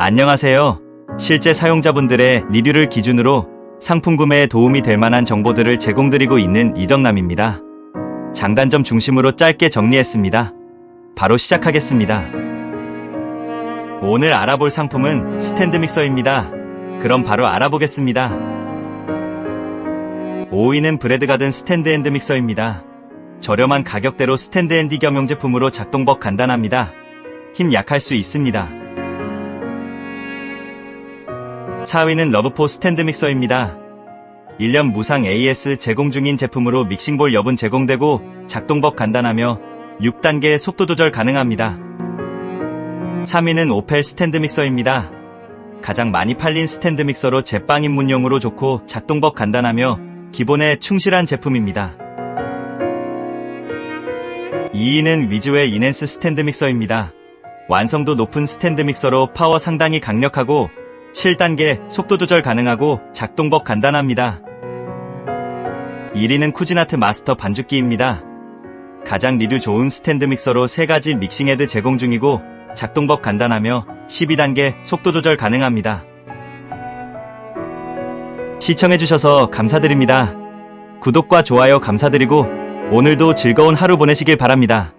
안녕하세요. 실제 사용자분들의 리뷰를 기준으로 상품 구매에 도움이 될 만한 정보들을 제공드리고 있는 이덕남입니다. 장단점 중심으로 짧게 정리했습니다. 바로 시작하겠습니다. 오늘 알아볼 상품은 스탠드 믹서입니다. 그럼 바로 알아보겠습니다. 5위는 브레드가든 스탠드 핸드 믹서입니다. 저렴한 가격대로 스탠드 핸디 겸용 제품으로 작동법 간단합니다. 힘 약할 수 있습니다. 4위는 러브포 스탠드 믹서입니다. 1년 무상 AS 제공 중인 제품으로 믹싱볼 여분 제공되고 작동법 간단하며 6단계 속도 조절 가능합니다. 3위는 오펠 스탠드 믹서입니다. 가장 많이 팔린 스탠드 믹서로 제빵 입문용으로 좋고 작동법 간단하며 기본에 충실한 제품입니다. 2위는 위즈웰 이넨스 스탠드 믹서입니다. 완성도 높은 스탠드 믹서로 파워 상당히 강력하고 7단계 속도 조절 가능하고 작동법 간단합니다. 1위는 쿠지나트 마스터 반죽기입니다. 가장 리뷰 좋은 스탠드 믹서로 3가지 믹싱 헤드 제공 중이고 작동법 간단하며 12단계 속도 조절 가능합니다. 시청해주셔서 감사드립니다. 구독과 좋아요 감사드리고 오늘도 즐거운 하루 보내시길 바랍니다.